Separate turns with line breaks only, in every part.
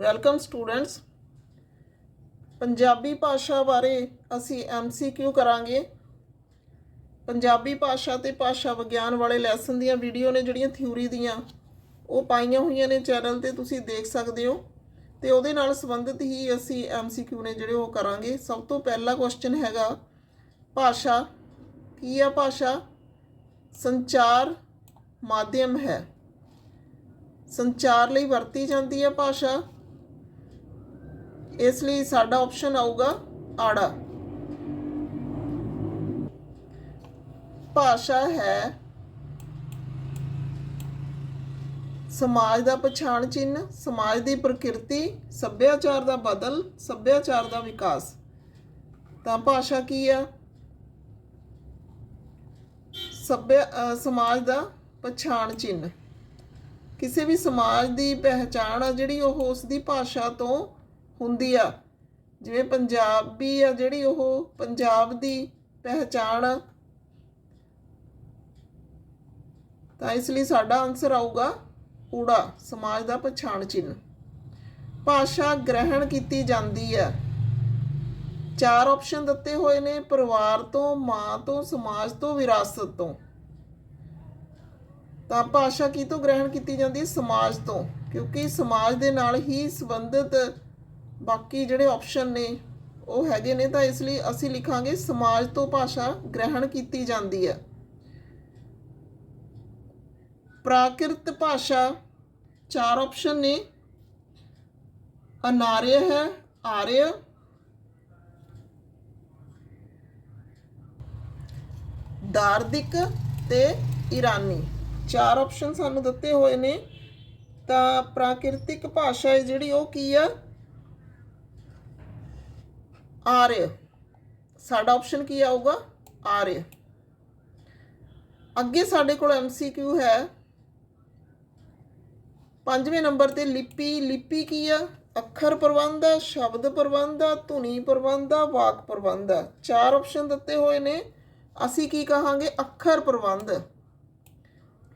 Welcome students. Punjabi ਭਾਸ਼ਾ ਬਾਰੇ ਅਸੀਂ ਐਮਸੀਕਿਊ ਕਰਾਂਗੇ। ਪੰਜਾਬੀ ਭਾਸ਼ਾ ਤੇ ਭਾਸ਼ਾ ਵਿਗਿਆਨ ਵਾਲੇ ਲੈਸਨ ਦੀਆਂ ਵੀਡੀਓ ਨੇ ਜਿਹੜੀਆਂ ਥਿਊਰੀ ਦੀਆਂ, ਉਹ ਪਾਈਆਂ ਹੋਈਆਂ ਨੇ ਚੈਨਲ ਤੇ, ਤੁਸੀਂ ਦੇਖ ਸਕਦੇ ਹੋ। ਤੇ ਉਹਦੇ ਨਾਲ ਸੰਬੰਧਿਤ ਹੀ ਅਸੀਂ ਐਮਸੀਕਿਊ ਨੇ ਜਿਹੜੇ ਉਹ ਕਰਾਂਗੇ। ਸਭ ਤੋਂ ਪਹਿਲਾ ਕੁਐਸਚਨ ਹੈਗਾ, ਭਾਸ਼ਾ ਕੀ ਆ ਭਾਸ਼ਾ? ਸੰਚਾਰ ਮਾਧਿਅਮ ਹੈ। ਸੰਚਾਰ ਲਈ ਵਰਤੀ ਜਾਂਦੀ ਹੈ ਭਾਸ਼ਾ। ਇਸ ਲਈ ਸਾਡਾ ਆਪਸ਼ਨ ਆਊਗਾ ਆੜਾ। ਭਾਸ਼ਾ ਹੈ ਸਮਾਜ ਦਾ ਪਛਾਣ ਚਿੰਨ੍ਹ, ਸਮਾਜ ਦੀ ਪ੍ਰਕਿਰਤੀ, ਸੱਭਿਆਚਾਰ ਦਾ ਬਦਲ, ਸੱਭਿਆਚਾਰ ਦਾ ਵਿਕਾਸ। ਤਾਂ ਭਾਸ਼ਾ ਕੀ ਆ? ਸੱਭਿਆ ਸਮਾਜ ਦਾ ਪਛਾਣ ਚਿੰਨ੍ਹ। ਕਿਸੇ ਵੀ ਸਮਾਜ ਦੀ ਪਹਿਚਾਣ ਆ ਜਿਹੜੀ ਉਹ ਉਸ ਦੀ ਭਾਸ਼ਾ ਤੋਂ ਹੁੰਦੀ ਆ। ਜਿਵੇਂ ਪੰਜਾਬੀ ਆ ਜਿਹੜੀ ਉਹ ਪੰਜਾਬ ਦੀ ਪਹਿਚਾਣ ਆ। ਤਾਂ ਇਸ ਲਈ ਸਾਡਾ ਆਨਸਰ ਆਊਗਾ ਊੜਾ ਸਮਾਜ ਦਾ ਪਛਾਣ ਚਿੰਨ੍ਹ। ਭਾਸ਼ਾ ਗ੍ਰਹਿਣ ਕੀਤੀ ਜਾਂਦੀ ਹੈ ਚਾਰ ਆਪਸ਼ਨ ਦਿੱਤੇ ਹੋਏ ਨੇ, ਪਰਿਵਾਰ ਤੋਂ, ਮਾਂ ਤੋਂ, ਸਮਾਜ ਤੋਂ, ਵਿਰਾਸਤ ਤੋਂ। ਤਾਂ ਭਾਸ਼ਾ ਕੀ ਤੋਂ ਗ੍ਰਹਿਣ ਕੀਤੀ ਜਾਂਦੀ? ਹੈ ਸਮਾਜ ਤੋਂ, ਕਿਉਂਕਿ ਸਮਾਜ ਦੇ ਨਾਲ ਹੀ ਸੰਬੰਧਿਤ ਬਾਕੀ ਜਿਹੜੇ ਆਪਸ਼ਨ ਨੇ, ਉਹ ਹੈਗੇ ਨੇ, ਤਾਂ ਇਸ ਲਈ ਅਸੀਂ ਲਿਖਾਂਗੇ ਸਮਾਜ ਤੋਂ ਭਾਸ਼ਾ ਗ੍ਰਹਿਣ ਕੀਤੀ ਜਾਂਦੀ ਹੈ। ਪ੍ਰਾਕਿਰਤ ਭਾਸ਼ਾ ਚਾਰ ਆਪਸ਼ਨ ਨੇ। ਅਨਾਰਯ ਹੈ, ਆਰਯ। ਦਾਰਦਿਕ ਤੇ ਈਰਾਨੀ ਚਾਰ ਆਪਸ਼ਨ ਸਾਨੂੰ ਦਿੱਤੇ ਹੋਏ ਨੇ। ਤਾਂ ਪ੍ਰਾਕਿਰਤਿਕ ਭਾਸ਼ਾ ਹੈ ਜਿਹੜੀ, ਉਹ ਕੀ ਆ ਆਰਯ ਸਾਡਾ ਆਪਸ਼ਨ ਕੀ ਆਊਗਾ? ਆਰਯ ਅੱਗੇ ਸਾਡੇ ਕੋਲ ਐਮਸੀਕਿਊ ਹੈ। ਪੰਜਵੇਂ ਨੰਬਰ ਤੇ ਲਿਪੀ। ਲਿਪੀ ਕੀ ਆ? ਅੱਖਰ ਪ੍ਰਬੰਧ ਆ ਸ਼ਬਦ ਪ੍ਰਬੰਧ ਆ ਧੁਨੀ ਪ੍ਰਬੰਧ ਆ ਵਾਕ ਪ੍ਰਬੰਧ। ਆ ਚਾਰ ਆਪਸ਼ਨ ਦਿੱਤੇ ਹੋਏ ਨੇ। ਅਸੀਂ ਕੀ ਕਹਾਂਗੇ? ਅੱਖਰ ਪ੍ਰਬੰਧ।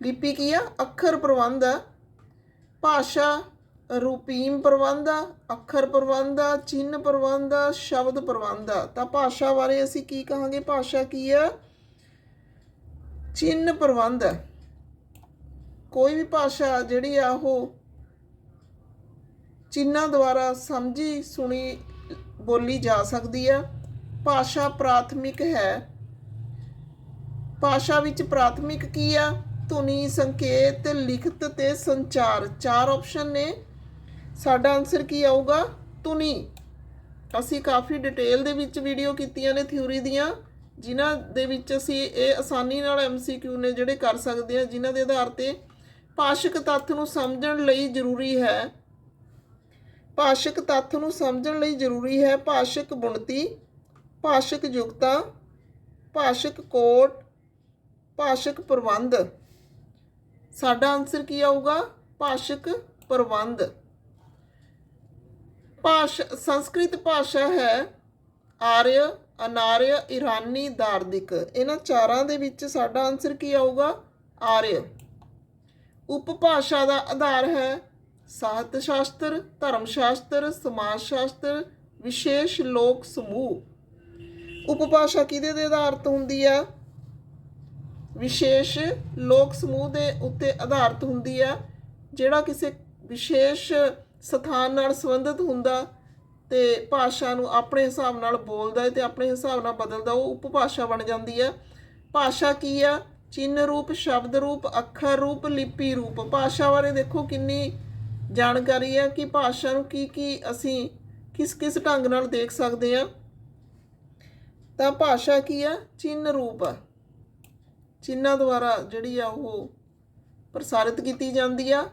ਲਿਪੀ ਕੀ ਆ? ਅੱਖਰ ਪ੍ਰਬੰਧ। ਆ ਭਾਸ਼ਾ। ਰੂਪੀਮ ਪ੍ਰਬੰਧ ਆ, ਅੱਖਰ ਪ੍ਰਬੰਧ ਆ ਚਿੰਨ੍ਹ ਪ੍ਰਬੰਧ ਆ, ਸ਼ਬਦ ਪ੍ਰਬੰਧ ਆ। ਤਾਂ ਭਾਸ਼ਾ ਬਾਰੇ ਅਸੀਂ ਕੀ ਕਹਾਂਗੇ? ਭਾਸ਼ਾ ਕੀ ਆ? ਚਿੰਨ੍ਹ ਪ੍ਰਬੰਧ ਹੈ ਕੋਈ ਵੀ ਭਾਸ਼ਾ ਜਿਹੜੀ ਆ ਉਹ ਚਿੰਨਾਂ ਦੁਆਰਾ ਸਮਝੀ, ਸੁਣੀ, ਬੋਲੀ ਜਾ ਸਕਦੀ ਆ। ਭਾਸ਼ਾ ਪ੍ਰਾਥਮਿਕ ਹੈ। ਭਾਸ਼ਾ ਵਿੱਚ ਪ੍ਰਾਥਮਿਕ ਕੀ ਆ? ਧੁਨੀ ਸੰਕੇਤ ਲਿਖਤ ਤੇ ਸੰਚਾਰ। ਚਾਰ ਆਪਸ਼ਨ ਨੇ। ਸਾਡਾ ਆਨਸਰ ਕੀ ਆਊਗਾ? ਧੁਨੀ। ਅਸੀਂ ਕਾਫੀ ਡਿਟੇਲ ਦੇ ਵਿੱਚ ਵੀਡੀਓ ਕੀਤੀਆਂ ਨੇ ਥਿਊਰੀ ਦੀਆਂ, ਜਿਨ੍ਹਾਂ ਦੇ ਵਿੱਚ ਅਸੀਂ ਇਹ ਆਸਾਨੀ ਨਾਲ ਐਮਸੀਕਿਊ ਨੇ ਜਿਹੜੇ ਕਰ ਸਕਦੇ ਹਾਂ ਜਿਨ੍ਹਾਂ ਦੇ ਆਧਾਰ ਤੇ ਭਾਸ਼ਿਕ ਤੱਥ ਨੂੰ ਸਮਝਣ ਲਈ ਜ਼ਰੂਰੀ ਹੈ। ਭਾਸ਼ਿਕ ਤੱਥ ਨੂੰ ਸਮਝਣ ਲਈ ਜ਼ਰੂਰੀ ਹੈ ਭਾਸ਼ਿਕ ਬੁਣਤੀ, ਭਾਸ਼ਿਕ ਯੁਕਤਾ ਭਾਸ਼ਿਕ ਕੋਟ ਭਾਸ਼ਿਕ ਪ੍ਰਬੰਧ। ਸਾਡਾ ਆਨਸਰ ਕੀ ਆਊਗਾ? ਭਾਸ਼ਿਕ ਪ੍ਰਬੰਧ। ਭਾਸ਼ਾ, ਸੰਸਕ੍ਰਿਤ ਭਾਸ਼ਾ ਹੈ ਆਰਯ, ਅਨਾਰਯ, ਇਰਾਨੀ ਦਾਰਦਿਕ ਇਹਨਾਂ ਚਾਰਾਂ ਦੇ ਵਿੱਚ ਸਾਡਾ ਆਨਸਰ ਕੀ ਆਊਗਾ? ਆਰਯ। ਉਪਭਾਸ਼ਾ ਦਾ ਆਧਾਰ ਹੈ ਸਾਹਿਤ ਸ਼ਾਸਤਰ ਧਰਮ ਸ਼ਾਸਤਰ ਸਮਾਜ ਸ਼ਾਸਤਰ ਵਿਸ਼ੇਸ਼ ਲੋਕ ਸਮੂਹ। ਉਪਭਾਸ਼ਾ ਕਿਹਦੇ ਦੇ ਆਧਾਰਤ ਹੁੰਦੀ ਆ ਵਿਸ਼ੇਸ਼ ਲੋਕ ਸਮੂਹ ਦੇ ਉੱਤੇ ਆਧਾਰਿਤ ਹੁੰਦੀ ਆ ਜਿਹੜਾ ਕਿਸੇ ਵਿਸ਼ੇਸ਼ ਸਥਾਨ ਨਾਲ ਸੰਬੰਧਿਤ ਹੁੰਦਾ ਤੇ ਭਾਸ਼ਾ ਨੂੰ ਆਪਣੇ ਹਿਸਾਬ ਨਾਲ ਬੋਲਦਾ ਹੈ ਤੇ ਆਪਣੇ ਹਿਸਾਬ ਨਾਲ ਬਦਲਦਾ, ਉਹ ਉਪਭਾਸ਼ਾ ਬਣ ਜਾਂਦੀ ਹੈ। ਭਾਸ਼ਾ ਕੀ ਆ? ਚਿੰਨ ਰੂਪ, ਸ਼ਬਦ ਰੂਪ, ਅੱਖਰ ਰੂਪ, ਲਿਪੀ ਰੂਪ। ਭਾਸ਼ਾ ਬਾਰੇ ਦੇਖੋ ਕਿੰਨੀ ਜਾਣਕਾਰੀ ਹੈ ਕਿ ਭਾਸ਼ਾ ਨੂੰ ਕੀ ਕੀ ਅਸੀਂ ਕਿਸ ਕਿਸ ਢੰਗ ਨਾਲ ਦੇਖ ਸਕਦੇ ਹਾਂ। ਤਾਂ ਭਾਸ਼ਾ ਕੀ ਆ? ਚਿੰਨ ਰੂਪ। ਆ ਚਿੰਨਾਂ ਦੁਆਰਾ ਜਿਹੜੀ ਆ ਉਹ ਪ੍ਰਸਾਰਿਤ ਕੀਤੀ ਜਾਂਦੀ ਆ।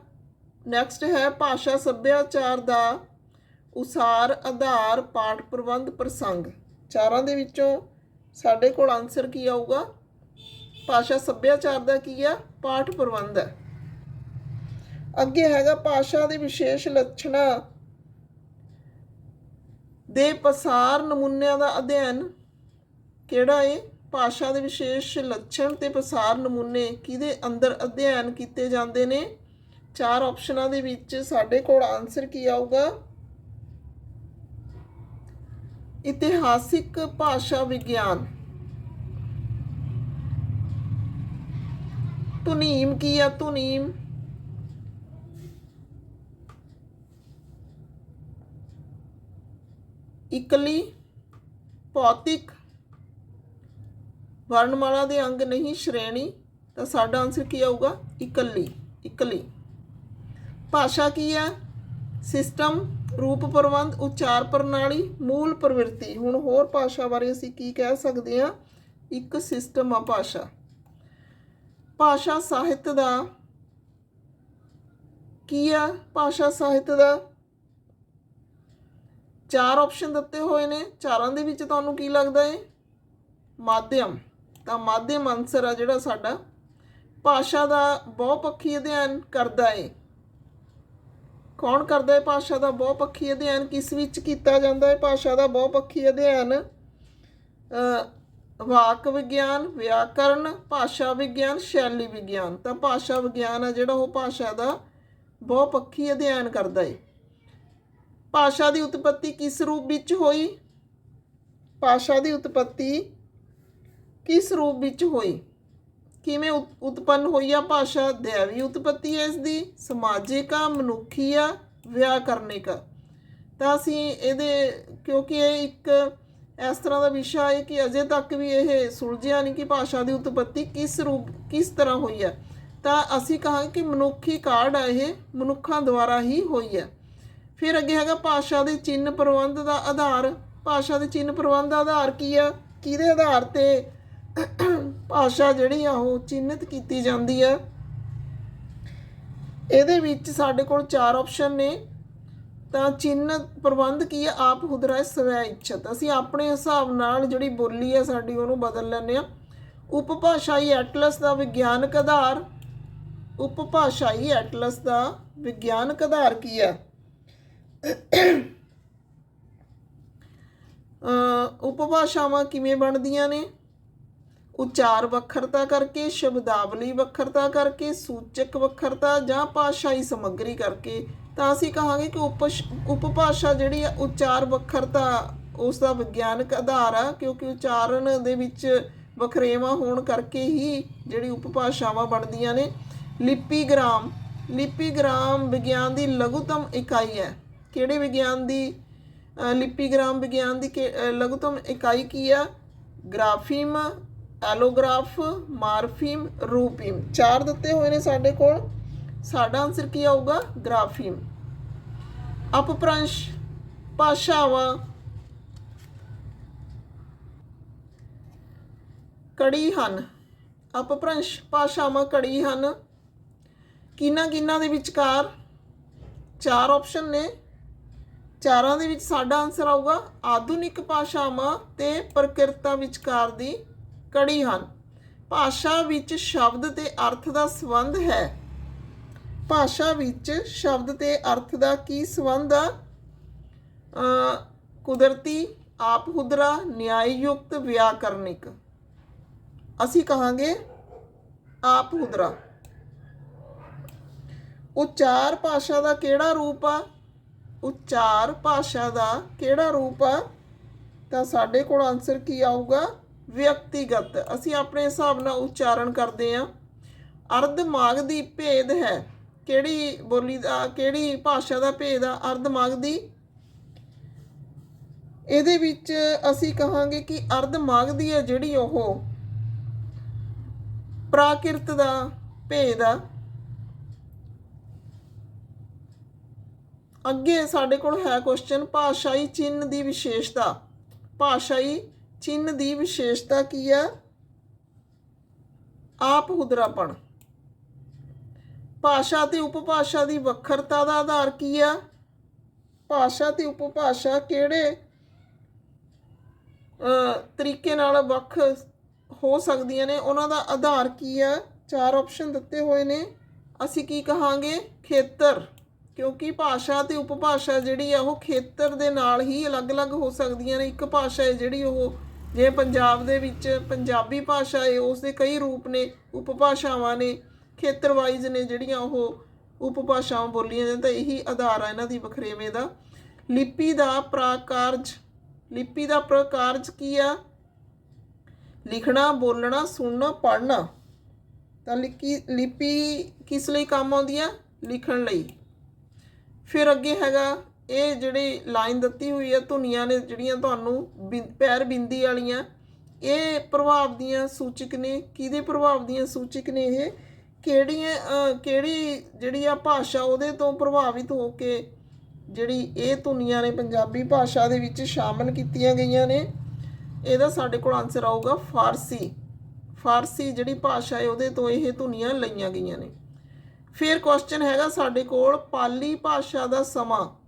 ਨੈਕਸਟ ਹੈ ਭਾਸ਼ਾ ਸੱਭਿਆਚਾਰ ਦਾ ਉਸਾਰ, ਆਧਾਰ, ਪਾਠ ਪ੍ਰਬੰਧ, ਪ੍ਰਸੰਗ। ਚਾਰਾਂ ਦੇ ਵਿੱਚੋਂ ਸਾਡੇ ਕੋਲ ਆਨਸਰ ਕੀ ਆਊਗਾ? ਭਾਸ਼ਾ ਸੱਭਿਆਚਾਰ ਦਾ ਕੀ ਆ? ਪਾਠ ਪ੍ਰਬੰਧ ਹੈ। ਅੱਗੇ ਹੈਗਾ ਭਾਸ਼ਾ ਦੇ ਵਿਸ਼ੇਸ਼ ਲੱਛਣਾਂ ਦੇ ਪਸਾਰ ਨਮੂਨਿਆਂ ਦਾ ਅਧਿਐਨ। ਕਿਹੜਾ ਏ? ਭਾਸ਼ਾ ਦੇ ਵਿਸ਼ੇਸ਼ ਲੱਛਣ ਤੇ ਪਸਾਰ ਨਮੂਨੇ ਕਿਹਦੇ ਅੰਦਰ ਅਧਿਐਨ ਕੀਤੇ ਜਾਂਦੇ ਨੇ? ਚਾਰ ਆਪਸ਼ਨਾਂ ਦੇ ਵਿੱਚ ਸਾਡੇ ਕੋਲ ਆਨਸਰ ਕੀ ਆਊਗਾ? ਇਤਿਹਾਸਿਕ ਭਾਸ਼ਾ ਵਿਗਿਆਨ। ਧੁਨੀਮ ਕੀ ਆ? ਤੁਨੀਮ ਇਕਲੀ ਭੌਤਿਕ ਵਰਣਮਾਲਾ ਦੇ ਅੰਗ ਨਹੀਂ, ਸ਼੍ਰੇਣੀ। ਤਾਂ ਸਾਡਾ ਆਨਸਰ ਕੀ ਆਊਗਾ? ਇਕੱਲੀ, ਇਕਲੀ। ਭਾਸ਼ਾ ਕੀ ਹੈ? ਸਿਸਟਮ, ਰੂਪ ਪ੍ਰਬੰਧ, ਉਚਾਰ ਪ੍ਰਣਾਲੀ, ਮੂਲ ਪ੍ਰਵਿਰਤੀ। ਹੁਣ ਹੋਰ ਭਾਸ਼ਾ ਬਾਰੇ ਅਸੀਂ ਕੀ ਕਹਿ ਸਕਦੇ ਹਾਂ? ਇੱਕ ਸਿਸਟਮ ਆ ਭਾਸ਼ਾ। ਭਾਸ਼ਾ ਸਾਹਿਤ ਦਾ ਕੀ ਆ? ਭਾਸ਼ਾ ਸਾਹਿਤ ਦਾ ਚਾਰ ਆਪਸ਼ਨ ਦਿੱਤੇ ਹੋਏ ਨੇ। ਚਾਰਾਂ ਦੇ ਵਿੱਚ ਤੁਹਾਨੂੰ ਕੀ ਲੱਗਦਾ ਏ? ਮਾਧਿਅਮ। ਤਾਂ ਮਾਧਿਅਮ ਆਨਸਰ ਆ ਜਿਹੜਾ ਸਾਡਾ। ਭਾਸ਼ਾ ਦਾ ਬਹੁਪੱਖੀ ਅਧਿਐਨ ਕਰਦਾ ਏ। ਕੌਣ ਕਰਦਾ ਹੈ ਭਾਸ਼ਾ ਦਾ ਬਹੁਪੱਖੀ ਅਧਿਐਨ? ਕਿਸ ਵਿੱਚ ਕੀਤਾ ਜਾਂਦਾ ਹੈ ਭਾਸ਼ਾ ਦਾ ਬਹੁਪੱਖੀ ਅਧਿਐਨ? ਵਾਕ ਵਿਗਿਆਨ, ਵਿਆਕਰਨ, ਭਾਸ਼ਾ ਵਿਗਿਆਨ, ਸ਼ੈਲੀ ਵਿਗਿਆਨ। ਤਾਂ ਭਾਸ਼ਾ ਵਿਗਿਆਨ ਆ ਜਿਹੜਾ ਉਹ ਭਾਸ਼ਾ ਦਾ ਬਹੁਪੱਖੀ ਅਧਿਐਨ ਕਰਦਾ ਹੈ ਭਾਸ਼ਾ ਦੀ ਉਤਪਤੀ ਕਿਸ ਰੂਪ ਵਿੱਚ ਹੋਈ? ਭਾਸ਼ਾ ਦੀ ਉਤਪਤੀ ਕਿਸ ਰੂਪ ਵਿੱਚ ਹੋਈ? ਕਿਵੇਂ ਉਤਪੰਨ ਹੋਈ ਆ ਭਾਸ਼ਾ ਦੈਵੀ ਉਤਪਤੀ ਹੈ ਇਸ ਦੀ ਸਮਾਜਿਕ ਆ, ਮਨੁੱਖੀ ਆ, ਵਿਆਕਰਨਿਕ ਆ। ਤਾਂ ਅਸੀਂ ਇਹਦੇ, ਕਿਉਂਕਿ ਇਹ ਇੱਕ ਇਸ ਤਰ੍ਹਾਂ ਦਾ ਵਿਸ਼ਾ ਹੈ ਕਿ ਅਜੇ ਤੱਕ ਵੀ ਇਹ ਸੁਲਝਿਆ ਨਹੀਂ ਕਿ ਭਾਸ਼ਾ ਦੀ ਉਤਪਤੀ ਕਿਸ ਰੂਪ, ਕਿਸ ਤਰ੍ਹਾਂ ਹੋਈ ਹੈ ਤਾਂ ਅਸੀਂ ਕਹਾਂਗੇ ਕਿ ਮਨੁੱਖੀ ਕਾਢ ਆ ਇਹ, ਮਨੁੱਖਾਂ ਦੁਆਰਾ ਹੀ ਹੋਈ ਹੈ ਫਿਰ ਅੱਗੇ ਹੈਗਾ ਭਾਸ਼ਾ ਦੇ ਚਿੰਨ੍ਹ ਪ੍ਰਬੰਧ ਦਾ ਆਧਾਰ। ਭਾਸ਼ਾ ਦੇ ਚਿੰਨ੍ਹ ਪ੍ਰਬੰਧ ਦਾ ਆਧਾਰ ਕੀ ਆ? ਕਿਹਦੇ ਆਧਾਰ ਤੇ ਭਾਸ਼ਾ ਜਿਹੜੀ ਆ, ਉਹ ਚਿੰਨ੍ਹਿਤ ਕੀਤੀ ਜਾਂਦੀ ਹੈ ਇਹਦੇ ਵਿੱਚ ਸਾਡੇ ਕੋਲ ਚਾਰ ਆਪਸ਼ਨ ਨੇ। ਤਾਂ ਚਿੰਨ੍ਹ ਪ੍ਰਬੰਧ ਕੀ ਹੈ ਆਪ ਹੁਦਰਾ ਸਵੈ ਇੱਛਤ। ਅਸੀਂ ਆਪਣੇ ਹਿਸਾਬ ਨਾਲ ਜਿਹੜੀ ਬੋਲੀ ਹੈ ਸਾਡੀ ਉਹਨੂੰ ਬਦਲ ਲੈਂਦੇ ਆ। ਉਪਭਾਸ਼ਾਈ ਐਟਲਸ ਦਾ ਵਿਗਿਆਨਕ ਆਧਾਰ। ਉਪਭਾਸ਼ਾਈ ਐਟਲਸ ਦਾ ਵਿਗਿਆਨਕ ਆਧਾਰ ਕੀ ਹੈ ਉਪਭਾਸ਼ਾਵਾਂ ਕਿਵੇਂ ਬਣਦੀਆਂ ਨੇ? ਉਚਾਰ ਵੱਖਰਤਾ ਕਰਕੇ ਸ਼ਬਦਾਵਲੀ ਵੱਖਰਤਾ ਕਰਕੇ ਸੂਚਕ ਵੱਖਰਤਾ ਜਾਂ ਭਾਸ਼ਾਈ ਸਮੱਗਰੀ ਕਰਕੇ ਤਾਂ ਅਸੀਂ ਕਹਾਂਗੇ ਕਿ ਉਪ ਉਪਭਾਸ਼ਾ ਜਿਹੜੀ ਆ ਉਚਾਰ ਵੱਖਰਤਾ ਉਸ ਦਾ ਵਿਗਿਆਨਕ ਆਧਾਰ ਆ ਕਿਉਂਕਿ ਉਚਾਰਨ ਦੇ ਵਿੱਚ ਵਖਰੇਵਾਂ ਹੋਣ ਕਰਕੇ ਹੀ ਜਿਹੜੀ ਉਪਭਾਸ਼ਾਵਾਂ ਬਣਦੀਆਂ ਨੇ। ਲਿਪੀਗ੍ਰਾਮ ਲਿਪੀਗ੍ਰਾਮ ਵਿਗਿਆਨ ਦੀ ਲਘੁਤਮ ਇਕਾਈ ਹੈ। ਕਿਹੜੇ ਵਿਗਿਆਨ ਦੀ? ਅ, ਲਿਪੀਗ੍ਰਾਮ ਵਿਗਿਆਨ ਦੀ ਕਿ- ਲਘੁਤਮ ਇਕਾਈ ਕੀ ਆ? ਗ੍ਰਾਫੀਮ ਐਲੋਗ੍ਰਾਫ, ਮਾਰਫੀਮ, ਰੂਪੀਮ। ਚਾਰ ਦਿੱਤੇ ਹੋਏ ਨੇ ਸਾਡੇ ਕੋਲ। ਸਾਡਾ ਆਨਸਰ ਕੀ ਆਊਗਾ? ਗ੍ਰਾਫੀਮ। ਅਪਭ੍ਰੰਸ਼, ਭਾਸ਼ਾਵਾਂ। ਕੜੀ ਹਨ। ਅਪਭ੍ਰੰਸ਼, ਭਾਸ਼ਾਵਾਂ, ਕੜੀ ਹਨ। ਕਿਹਨਾਂ ਕਿਹਨਾਂ ਦੇ ਵਿਚਕਾਰ? ਚਾਰ ਆਪਸ਼ਨ ਨੇ। ਚਾਰਾਂ ਦੇ ਵਿੱਚ ਸਾਡਾ ਆਨਸਰ ਆਊਗਾ ਆਧੁਨਿਕ ਭਾਸ਼ਾਵਾਂ ਤੇ ਪ੍ਰਕਿਰਤਾ ਵਿਚਕਾਰ ਦੀ ਕੜੀ ਹਨ। ਭਾਸ਼ਾ ਵਿੱਚ ਸ਼ਬਦ ਤੇ ਅਰਥ ਦਾ ਸੰਬੰਧ ਹੈ। ਭਾਸ਼ਾ ਵਿੱਚ ਸ਼ਬਦ ਤੇ ਅਰਥ ਦਾ ਕੀ ਸੰਬੰਧ ਆ? ਕੁਦਰਤੀ, ਆਪਹੁਦਰਾ, ਨਿਆਇਯੁਕਤ, ਵਿਆਕਰਨਿਕ। ਅਸੀਂ ਕਹਾਂਗੇ ਆਪ ਹੁਦਰਾ ਉਚਾਰ ਭਾਸ਼ਾ ਦਾ ਕਿਹੜਾ ਰੂਪ ਆ? ਉਚਾਰ ਭਾਸ਼ਾ ਦਾ ਕਿਹੜਾ ਰੂਪ ਆ? ਤਾਂ ਸਾਡੇ ਕੋਲ ਆਨਸਰ ਕੀ ਆਊਗਾ? ਵਿਅਕਤੀਗਤ। ਅਸੀਂ ਆਪਣੇ ਹਿਸਾਬ ਨਾਲ ਉਚਾਰਨ ਕਰਦੇ ਆ ਅਰਧ ਮਾਗ ਦੀ ਭੇਦ ਹੈ। ਕਿਹੜੀ ਬੋਲੀ ਦਾ, ਕਿਹੜੀ ਭਾਸ਼ਾ ਦਾ ਭੇਦ ਆ? ਅਰਧ ਮਾਗ ਦੀ? ਇਹਦੇ ਵਿੱਚ ਅਸੀਂ ਕਹਾਂਗੇ ਕਿ ਅਰਧ ਮਾਗ ਦੀ ਹੈ ਜਿਹੜੀ ਉਹ ਪ੍ਰਾਕਿਰਤ ਦਾ ਭੇਦ ਆ। ਅੱਗੇ ਸਾਡੇ ਕੋਲ ਹੈ ਕੁਐਸਚਨ ਭਾਸ਼ਾਈ ਚਿੰਨ੍ਹ ਦੀ ਵਿਸ਼ੇਸ਼ਤਾ। ਭਾਸ਼ਾਈ ਚਿੰਨ੍ਹ ਦੀ ਵਿਸ਼ੇਸ਼ਤਾ ਕੀ ਆ? ਆਪ ਹੁਦਰਾਪਣ। ਭਾਸ਼ਾ ਤੇ ਉਪਭਾਸ਼ਾ ਦੀ ਵੱਖਰਤਾ ਦਾ ਆਧਾਰ ਕੀ ਆ? ਭਾਸ਼ਾ ਤੇ ਉਪਭਾਸ਼ਾ ਕਿਹੜੇ ਤਰੀਕੇ ਨਾਲ ਵੱਖ ਹੋ ਸਕਦੀਆਂ ਨੇ? ਉਹਨਾਂ ਦਾ ਆਧਾਰ ਕੀ ਆ? ਚਾਰ ਆਪਸ਼ਨ ਦਿੱਤੇ ਹੋਏ ਨੇ। ਅਸੀਂ ਕੀ ਕਹਾਂਗੇ? ਖੇਤਰ। ਕਿਉਂਕਿ ਭਾਸ਼ਾ ਤੇ ਉਪਭਾਸ਼ਾ ਜਿਹੜੀ ਆ, ਉਹ ਖੇਤਰ ਦੇ ਨਾਲ ਹੀ ਅਲੱਗ-ਅਲੱਗ ਹੋ ਸਕਦੀਆਂ ਨੇ। ਇੱਕ ਭਾਸ਼ਾ ਹੈ ਜਿਹੜੀ ਉਹ ਜੇ ਪੰਜਾਬ ਦੇ ਵਿੱਚ ਪੰਜਾਬੀ ਭਾਸ਼ਾ ਹੈ, ਉਸ ਦੇ ਕਈ ਰੂਪ ਨੇ, ਉਪਭਾਸ਼ਾਵਾਂ ਨੇ ਖੇਤਰ ਵਾਈਜ਼ ਨੇ ਜਿਹੜੀਆਂ ਉਹ ਉਪਭਾਸ਼ਾਵਾਂ ਬੋਲੀਆਂ ਜਾਂਦੀਆਂ, ਤਾਂ ਇਹੀ ਆਧਾਰ ਆ ਇਹਨਾਂ ਦੀ ਵਖਰੇਵੇਂ ਦਾ। ਲਿਪੀ ਦਾ ਪ੍ਰਾਕਾਰਜ, ਲਿਪੀ ਦਾ ਪ੍ਰਕਾਰਜ ਕੀ ਆ? ਲਿਖਣਾ, ਬੋਲਣਾ, ਸੁਣਨਾ, ਪੜ੍ਹਨਾ। ਤਾਂ ਲਿਪੀ ਲਿਪੀ ਕਿਸ ਲਈ ਕੰਮ ਆਉਂਦੀ ਆ? ਲਿਖਣ ਲਈ। ਫਿਰ ਅੱਗੇ ਹੈਗਾ ਇਹ ਜਿਹੜੀ ਲਾਈਨ ਦਿੱਤੀ ਹੋਈ ਹੈ ਧੁਨੀਆਂ ਨੇ ਜਿਹੜੀਆਂ ਤੁਹਾਨੂੰ ਬਿੰ- ਪੈਰ ਬਿੰਦੀ ਵਾਲੀਆਂ, ਇਹ ਪ੍ਰਭਾਵ ਦੀਆਂ ਸੂਚਕ ਨੇ। ਕਿਹਦੇ ਪ੍ਰਭਾਵ ਦੀਆਂ ਸੂਚਕ ਨੇ ਇਹ? ਕਿਹੜੀਆਂ ਕਿਹੜੀ ਜਿਹੜੀ ਆ ਭਾਸ਼ਾ ਉਹਦੇ ਤੋਂ ਪ੍ਰਭਾਵਿਤ ਹੋ ਕੇ ਜਿਹੜੀ ਇਹ ਧੁਨੀਆਂ ਨੇ ਪੰਜਾਬੀ ਭਾਸ਼ਾ ਦੇ ਵਿੱਚ ਸ਼ਾਮਲ ਕੀਤੀਆਂ ਗਈਆਂ ਨੇ? ਇਹਦਾ ਸਾਡੇ ਕੋਲ ਆਨਸਰ ਆਊਗਾ ਫਾਰਸੀ। ਫਾਰਸੀ ਜਿਹੜੀ ਭਾਸ਼ਾ ਹੈ ਉਹਦੇ ਤੋਂ ਇਹ ਧੁਨੀਆਂ ਲਈਆਂ ਗਈਆਂ ਨੇ। ਫਿਰ ਕੁਐਸਚਨ ਹੈਗਾ ਸਾਡੇ ਕੋਲ, ਪਾਲੀ ਭਾਸ਼ਾ ਦਾ ਸਮਾਂ।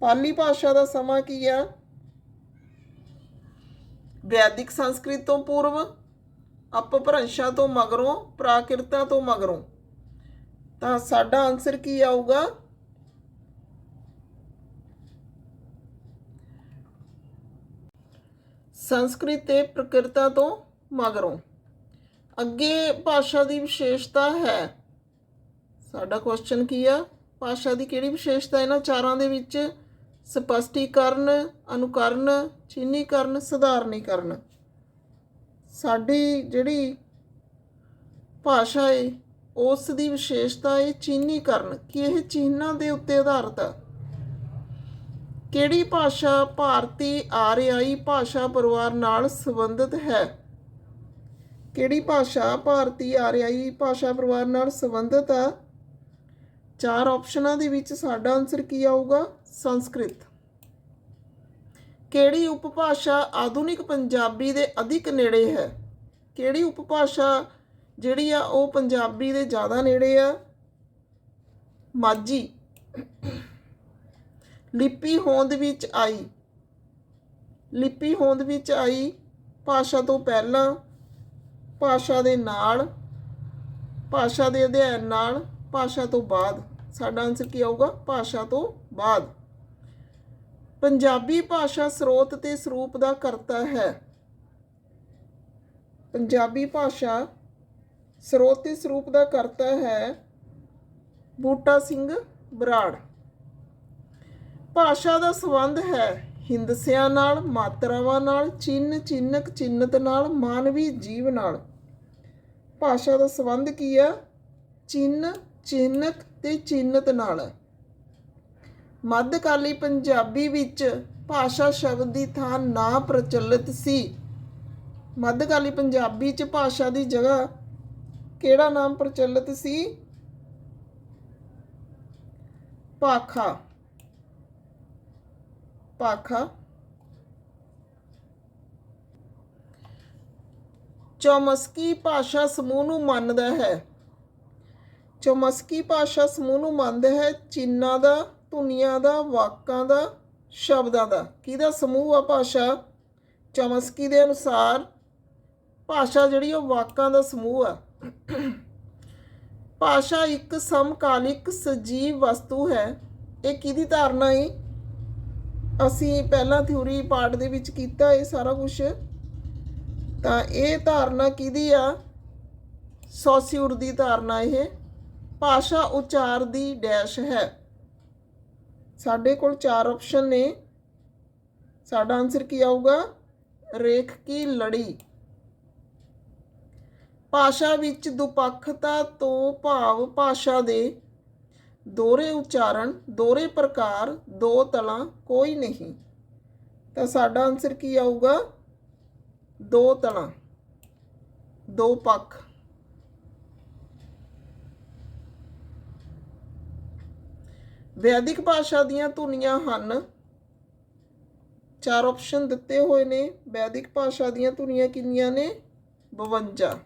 ਪਾਲੀ ਭਾਸ਼ਾ ਦਾ ਸਮਾਂ ਕੀ ਆ? ਵੈਦਿਕ ਸੰਸਕ੍ਰਿਤ ਤੋਂ ਪੂਰਵ, ਅਪਭ੍ਰੰਸ਼ਾਂ ਤੋਂ ਮਗਰੋਂ, ਪ੍ਰਾਕਿਰਤਾ ਤੋਂ ਮਗਰੋਂ। ਤਾਂ ਸਾਡਾ ਆਨਸਰ ਕੀ ਆਊਗਾ? ਸੰਸਕ੍ਰਿਤ ਤੇ ਪ੍ਰਕਿਰਤਾ ਤੋਂ ਮਗਰੋਂ। ਅੱਗੇ ਭਾਸ਼ਾ ਦੀ ਵਿਸ਼ੇਸ਼ਤਾ ਹੈ। ਸਾਡਾ ਕੁਐਸਚਨ ਕੀ ਆ? ਭਾਸ਼ਾ ਦੀ ਕਿਹੜੀ ਵਿਸ਼ੇਸ਼ਤਾ ਇਹਨਾਂ ਚਾਰਾਂ ਦੇ ਵਿੱਚ? ਸਪਸ਼ਟੀਕਰਨ, ਅਨੁਕਰਨ ਚਿੰਨ੍ਹੀਕਰਨ ਸਧਾਰਨੀਕਰਨ। ਸਾਡੀ ਜਿਹੜੀ ਭਾਸ਼ਾ ਹੈ ਉਸ ਦੀ ਵਿਸ਼ੇਸ਼ਤਾ ਹੈ ਚਿੰਨ੍ਹੀਕਰਨ ਕਿ ਇਹ ਚਿੰਨ੍ਹਾਂ ਦੇ ਉੱਤੇ ਆਧਾਰਿਤ ਹੈ ਕਿਹੜੀ ਭਾਸ਼ਾ ਭਾਰਤੀ ਆਰਿਆਈ ਭਾਸ਼ਾ ਪਰਿਵਾਰ ਨਾਲ ਸੰਬੰਧਿਤ ਹੈ? ਕਿਹੜੀ ਭਾਸ਼ਾ ਭਾਰਤੀ ਆਰਿਆਈ ਭਾਸ਼ਾ ਪਰਿਵਾਰ ਨਾਲ ਸੰਬੰਧਿਤ ਆ? ਚਾਰ ਆਪਸ਼ਨਾਂ ਦੇ ਵਿੱਚ ਸਾਡਾ ਆਨਸਰ ਕੀ ਆਊਗਾ? ਸੰਸਕ੍ਰਿਤ। ਕਿਹੜੀ ਉਪਭਾਸ਼ਾ ਆਧੁਨਿਕ ਪੰਜਾਬੀ ਦੇ ਅਧਿਕ ਨੇੜੇ ਹੈ? ਕਿਹੜੀ ਉਪਭਾਸ਼ਾ ਜਿਹੜੀ ਆ ਉਹ ਪੰਜਾਬੀ ਦੇ ਜ਼ਿਆਦਾ ਨੇੜੇ ਆ? ਮਾਝੀ। ਲਿਪੀ ਹੋਂਦ ਵਿੱਚ ਆਈ। ਲਿਪੀ ਹੋਂਦ ਵਿੱਚ ਆਈ ਭਾਸ਼ਾ ਤੋਂ ਪਹਿਲਾਂ, ਭਾਸ਼ਾ ਦੇ ਨਾਲ, ਭਾਸ਼ਾ ਦੇ ਅਧਿਐਨ ਨਾਲ ਭਾਸ਼ਾ ਤੋਂ ਬਾਅਦ, ਸਾਡਾ ਆਨਸਰ ਕੀ ਆਊਗਾ? ਭਾਸ਼ਾ ਤੋਂ ਬਾਅਦ। ਪੰਜਾਬੀ ਭਾਸ਼ਾ ਸਰੋਤ ਤੇ ਸਰੂਪ ਦਾ ਕਰਤਾ ਹੈ। ਪੰਜਾਬੀ ਭਾਸ਼ਾ ਸਰੋਤ ਤੇ ਸਰੂਪ ਦਾ ਕਰਤਾ ਹੈ ਬੂਟਾ ਸਿੰਘ ਬਰਾੜ। ਭਾਸ਼ਾ ਦਾ ਸੰਬੰਧ ਹੈ ਹਿੰਦਸਿਆਂ ਨਾਲ, ਮਾਤਰਾਵਾਂ ਨਾਲ, ਚਿੰਨ ਚਿੰਨਕ ਚਿੰਨਤ ਨਾਲ, ਮਾਨਵੀ ਜੀਵ ਨਾਲ। ਭਾਸ਼ਾ ਦਾ ਸੰਬੰਧ ਕੀ ਆ ਚਿੰਨ ਚਿੰਨਕ ਤੇ ਚਿੰਨਤ ਨਾਲ। ਹੈ। ਮੱਧਕਾਲੀ ਪੰਜਾਬੀ ਵਿੱਚ ਭਾਸ਼ਾ ਸ਼ਬਦ ਦੀ ਥਾਂ ਨਾ ਪ੍ਰਚਲਿਤ ਸੀ। ਮੱਧਕਾਲੀ ਪੰਜਾਬੀ 'ਚ ਭਾਸ਼ਾ ਦੀ ਜਗ੍ਹਾ ਕਿਹੜਾ ਨਾਮ ਪ੍ਰਚਲਿਤ ਸੀ? ਭਾਖਾ। ਭਾਖਾ। ਚੌਮਸਕੀ ਭਾਸ਼ਾ ਸਮੂਹ ਨੂੰ ਮੰਨਦਾ ਹੈ। ਚਮਸਕੀ ਭਾਸ਼ਾ ਸਮੂਹ ਨੂੰ ਮੰਨਦਾ ਹੈ, ਚਿੰਨਾਂ ਦਾ, ਧੁਨੀਆਂ ਦਾ, ਵਾਕਾਂ ਦਾ, ਸ਼ਬਦਾਂ ਦਾ। ਕਿਹਦਾ ਸਮੂਹ ਆ ਭਾਸ਼ਾ? ਚਮਸਕੀ ਦੇ ਅਨੁਸਾਰ ਭਾਸ਼ਾ ਜਿਹੜੀ ਉਹ ਵਾਕਾਂ ਦਾ ਸਮੂਹ ਆ। ਭਾਸ਼ਾ ਇੱਕ ਸਮਕਾਲਿਕ ਸਜੀਵ ਵਸਤੂ ਹੈ। ਇਹ ਕਿਹਦੀ ਧਾਰਨਾ ਹੈ ਅਸੀਂ ਪਹਿਲਾਂ ਥਿਊਰੀ ਪਾਰਟ ਦੇ ਵਿੱਚ ਕੀਤਾ ਇਹ ਸਾਰਾ ਕੁਝ ਤਾਂ ਇਹ ਧਾਰਨਾ ਕਿਹਦੀ ਆ? ਸੋਸਿਉਰ ਦੀ ਧਾਰਨਾ ਇਹ। ਭਾਸ਼ਾ ਉਚਾਰ ਦੀ ਡੈਸ਼ ਹੈ। ਸਾਡੇ ਕੋਲ ਚਾਰ ਆਪਸ਼ਨ ਨੇ। ਸਾਡਾ ਆਨਸਰ ਕੀ ਆਊਗਾ? ਰੇਖ ਕੀ ਲੜੀ? ਭਾਸ਼ਾ ਵਿੱਚ ਦੁਪੱਖਤਾ ਤੋਂ ਭਾਵ ਭਾਸ਼ਾ ਦੇ ਦੋਹਰੇ ਉਚਾਰਨ, ਦੋਹਰੇ ਪ੍ਰਕਾਰ, ਦੋ ਤਲਾਂ ਕੋਈ ਨਹੀਂ। ਤਾਂ ਸਾਡਾ ਆਨਸਰ ਕੀ ਆਊਗਾ? ਦੋ ਤਲਾਂ। ਦੋ ਪੱਖ। ਵੈਦਿਕ ਭਾਸ਼ਾ ਦੀਆਂ ਧੁਨੀਆਂ ਹਨ। ਚਾਰ ਆਪਸ਼ਨ ਦਿੱਤੇ ਹੋਏ ਨੇ। ਵੈਦਿਕ ਭਾਸ਼ਾ ਦੀਆਂ ਧੁਨੀਆਂ ਕਿੰਨੀਆਂ ਨੇ? 52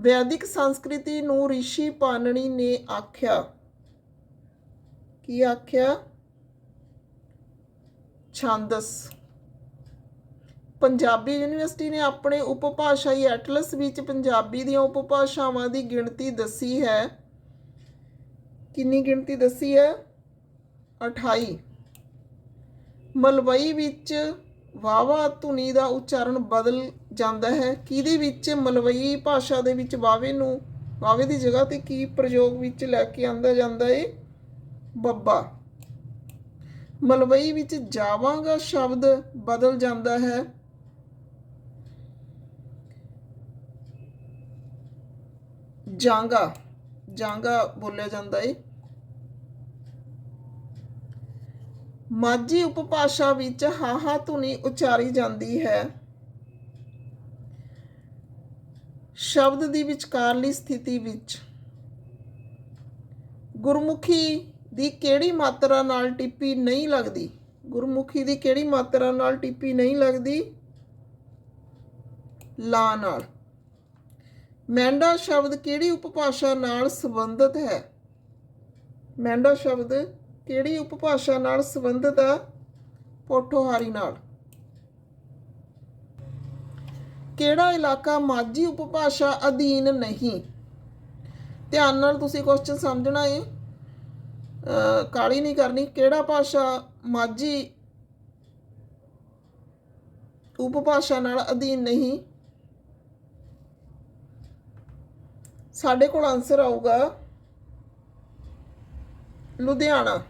ਵੈਦਿਕ ਸੰਸਕ੍ਰਿਤੀ ਨੂੰ ਰਿਸ਼ੀ ਪਾਨਣੀ ਨੇ ਆਖਿਆ। ਕੀ ਆਖਿਆ? ਛੰਦਸ। ਪੰਜਾਬੀ ਯੂਨੀਵਰਸਿਟੀ ਨੇ ਆਪਣੇ ਉਪਭਾਸ਼ਾਈ ਐਟਲਸ ਵਿੱਚ ਪੰਜਾਬੀ ਦੀਆਂ ਉਪਭਾਸ਼ਾਵਾਂ ਦੀ ਗਿਣਤੀ ਦੱਸੀ ਹੈ। ਕਿੰਨੀ ਗਿਣਤੀ ਦੱਸੀ ਹੈ? 28 ਮਲਵਈ ਵਿੱਚ ਵਾਵਾ ਧੁਨੀ ਦਾ ਉਚਾਰਨ ਬਦਲ ਜਾਂਦਾ ਹੈ। ਕਿਹਦੇ ਵਿੱਚ? ਮਲਵਈ ਭਾਸ਼ਾ ਦੇ ਵਿੱਚ ਵਾਵੇ ਨੂੰ ਵਾਵੇ ਦੀ ਜਗ੍ਹਾ ਤੇ ਕੀ ਪ੍ਰਯੋਗ ਵਿੱਚ ਲੈ ਕੇ ਆਂਦਾ ਜਾਂਦਾ ਏ? ਬੱਬਾ। ਮਲਵਈ ਵਿੱਚ ਜਾਵਾਂਗਾ ਸ਼ਬਦ ਬਦਲ ਜਾਂਦਾ ਹੈ। ਜਾਂਗਾ। ਜਾਂਗਾ ਬੋਲਿਆ ਜਾਂਦਾ ਏ। ਮਾਝੀ ਉਪਭਾਸ਼ਾ ਵਿੱਚ ਹਾਹਾ ਧੁਨੀ ਉਚਾਰੀ ਜਾਂਦੀ ਹੈ। ਸ਼ਬਦ ਦੀ ਵਿਚਕਾਰਲੀ ਸਥਿਤੀ ਵਿੱਚ ਗੁਰਮੁਖੀ ਦੀ ਕਿਹੜੀ ਮਾਤਰਾ ਨਾਲ ਟਿੱਪੀ ਨਹੀਂ ਲੱਗਦੀ? ਗੁਰਮੁਖੀ ਦੀ ਕਿਹੜੀ ਮਾਤਰਾ ਨਾਲ ਟਿੱਪੀ ਨਹੀਂ ਲੱਗਦੀ? ਲਾ ਨਾਲ। ਮੈਂਡਾ ਸ਼ਬਦ ਕਿਹੜੀ ਉਪਭਾਸ਼ਾ ਨਾਲ ਸੰਬੰਧਿਤ ਹੈ? ਮੈਂਡਾ ਸ਼ਬਦ ਕਿਹੜੀ ਉਪਭਾਸ਼ਾ ਨਾਲ ਸੰਬੰਧਿਤ ਹੈ ਪੋਠੋਹਾਰੀ ਨਾਲ। ਕਿਹੜਾ ਇਲਾਕਾ ਮਾਝੀ ਉਪਭਾਸ਼ਾ ਅਧੀਨ ਨਹੀਂ? ਧਿਆਨ ਨਾਲ ਤੁਸੀਂ ਕੁਐਸਚਨ ਸਮਝਣਾ ਹੈ ਅਹ ਕਾਲੀ ਨਹੀਂ ਕਰਨੀ। ਕਿਹੜਾ ਭਾਸ਼ਾ ਮਾਝੀ ਉਪਭਾਸ਼ਾ ਨਾਲ ਅਧੀਨ ਨਹੀਂ? ਸਾਡੇ ਕੋਲ ਆਨਸਰ ਆਊਗਾ ਲੁਧਿਆਣਾ।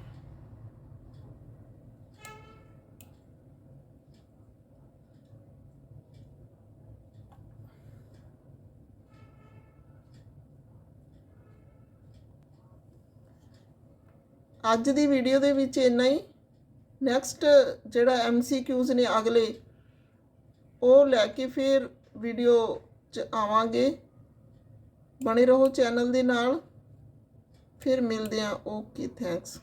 ਅੱਜ ਦੀ ਵੀਡੀਓ ਦੇ ਵਿੱਚ ਇੰਨਾ ਹੀ। ਨੈਕਸਟ ਜਿਹੜਾ ਐਮਸੀਕਿਊਜ਼ ਨੇ ਅਗਲੇ, ਉਹ ਲੈ ਕੇ ਫਿਰ ਵੀਡੀਓ ਚ ਆਵਾਂਗੇ। ਬਣੇ ਰਹੋ ਚੈਨਲ ਦੇ ਨਾਲ। ਫਿਰ ਮਿਲਦੇ ਹਾਂ ਓਕੇ ਥੈਂਕਸ।